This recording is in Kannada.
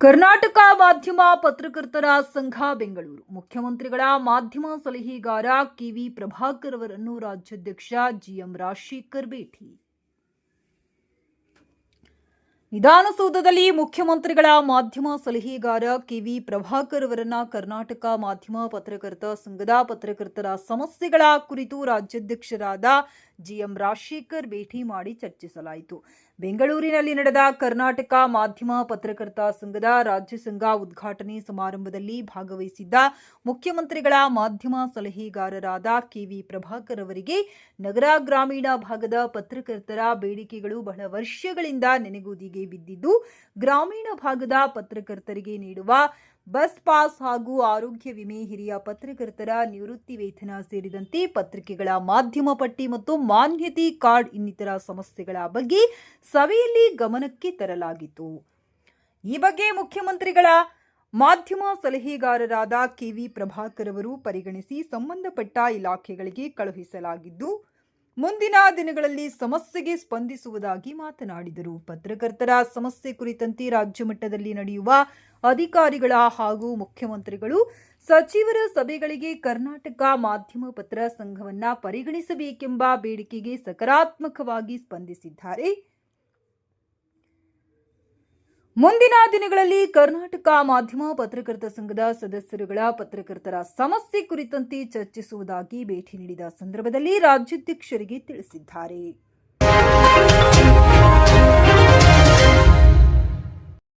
ಕರ್ನಾಟಕ ಮಾಧ್ಯಮ ಪತ್ರಕರ್ತರ ಸಂಘ ಬೆಂಗಳೂರು. ಮುಖ್ಯಮಂತ್ರಿಗಳ ಮಾಧ್ಯಮ ಸಲಹೆಗಾರ ಕೆವಿ ಪ್ರಭಾಕರ್ ಅವರನ್ನು ರಾಜ್ಯಾಧ್ಯಕ್ಷ ಜಿಎಂ ರಾಜಶೇಖರ್ ಭೇಟಿ. ವಿಧಾನಸೌಧದಲ್ಲಿ ಮುಖ್ಯಮಂತ್ರಿಗಳ ಮಾಧ್ಯಮ ಸಲಹೆಗಾರ ಕೆವಿ ಪ್ರಭಾಕರ್ ಅವರನ್ನ ಕರ್ನಾಟಕ ಮಾಧ್ಯಮ ಪತ್ರಕರ್ತ ಸಂಘದ ಪತ್ರಕರ್ತರ ಸಮಸ್ಯೆಗಳ ಕುರಿತು ರಾಜ್ಯಾಧ್ಯಕ್ಷರಾದ ಜಿಎಂ ರಾಜಶೇಖರ್ ಭೇಟಿ ಮಾಡಿ ಚರ್ಚಿಸಲಾಯಿತು. ಬೆಂಗಳೂರಿನಲ್ಲಿ ನಡೆದ ಕರ್ನಾಟಕ ಮಾಧ್ಯಮ ಪತ್ರಕರ್ತ ಸಂಘದ ರಾಜ್ಯ ಸಂಘ ಉದ್ಘಾಟನೆ ಸಮಾರಂಭದಲ್ಲಿ ಭಾಗವಹಿಸಿದ್ದ ಮುಖ್ಯಮಂತ್ರಿಗಳ ಮಾಧ್ಯಮ ಸಲಹೆಗಾರರಾದ ಕೆವಿ ಪ್ರಭಾಕರ್ ಅವರಿಗೆ ನಗರ ಗ್ರಾಮೀಣ ಭಾಗದ ಪತ್ರಕರ್ತರ ಬೇಡಿಕೆಗಳು ಬಹಳ ವರ್ಷಗಳಿಂದ ನೆನೆಗುದಿಗೆ ಬಿದ್ದಿದ್ದು, ಗ್ರಾಮೀಣ ಭಾಗದ ಪತ್ರಕರ್ತರಿಗೆ ನೀಡುವ ಬಸ್ ಪಾಸ್ ಹಾಗೂ ಆರೋಗ್ಯ ವಿಮೆ ಹಿರಿಯ ಪತ್ರಕರ್ತರ ನಿವೃತ್ತಿ ವೇತನ ಸೇರಿದಂತೆ ಪತ್ರಿಕೆಗಳ ಮಾಧ್ಯಮ ಪಟ್ಟಿ ಮತ್ತು ಮಾನ್ಯತೆ ಕಾರ್ಡ್ ಇನ್ನಿತರ ಸಮಸ್ಯೆಗಳ ಬಗ್ಗೆ ಸಭೆಯಲ್ಲಿ ಗಮನಕ್ಕೆ ತರಲಾಗಿತ್ತು. ಈ ಬಗ್ಗೆ ಮುಖ್ಯಮಂತ್ರಿಗಳ ಮಾಧ್ಯಮ ಸಲಹೆಗಾರರಾದ ಕೆವಿ ಪ್ರಭಾಕರ್ ಅವರು ಪರಿಗಣಿಸಿ ಸಂಬಂಧಪಟ್ಟ ಇಲಾಖೆಗಳಿಗೆ ಕಳುಹಿಸಲಾಗಿದ್ದು ಮುಂದಿನ ದಿನಗಳಲ್ಲಿ ಸಮಸ್ಯೆಗೆ ಸ್ಪಂದಿಸುವುದಾಗಿ ಮಾತನಾಡಿದರು. ಪತ್ರಕರ್ತರ ಸಮಸ್ಯೆ ಕುರಿತಂತೆ ರಾಜ್ಯ ಮಟ್ಟದಲ್ಲಿ ನಡೆಯುವ ಅಧಿಕಾರಿಗಳ ಹಾಗೂ ಮುಖ್ಯಮಂತ್ರಿಗಳು ಸಚಿವರ ಸಭೆಗಳಿಗೆ ಕರ್ನಾಟಕ ಮಾಧ್ಯಮ ಪತ್ರ ಸಂಘವನ್ನ ಪರಿಗಣಿಸಬೇಕೆಂಬ ಬೇಡಿಕೆಗೆ ಸಕಾರಾತ್ಮಕವಾಗಿ ಸ್ಪಂದಿಸಿದ್ದಾರೆ. ಮುಂದಿನ ದಿನಗಳಲ್ಲಿ ಕರ್ನಾಟಕ ಮಾಧ್ಯಮ ಪತ್ರಕರ್ತ ಸಂಘದ ಸದಸ್ಯರುಗಳ ಪತ್ರಕರ್ತರ ಸಮಸ್ಯೆ ಕುರಿತಂತೆ ಚರ್ಚಿಸುವುದಾಗಿ ಭೇಟಿ ನೀಡಿದ ಸಂದರ್ಭದಲ್ಲಿ ರಾಜ್ಯಾಧ್ಯಕ್ಷರಿಗೆ ತಿಳಿಸಿದ್ದಾರೆ.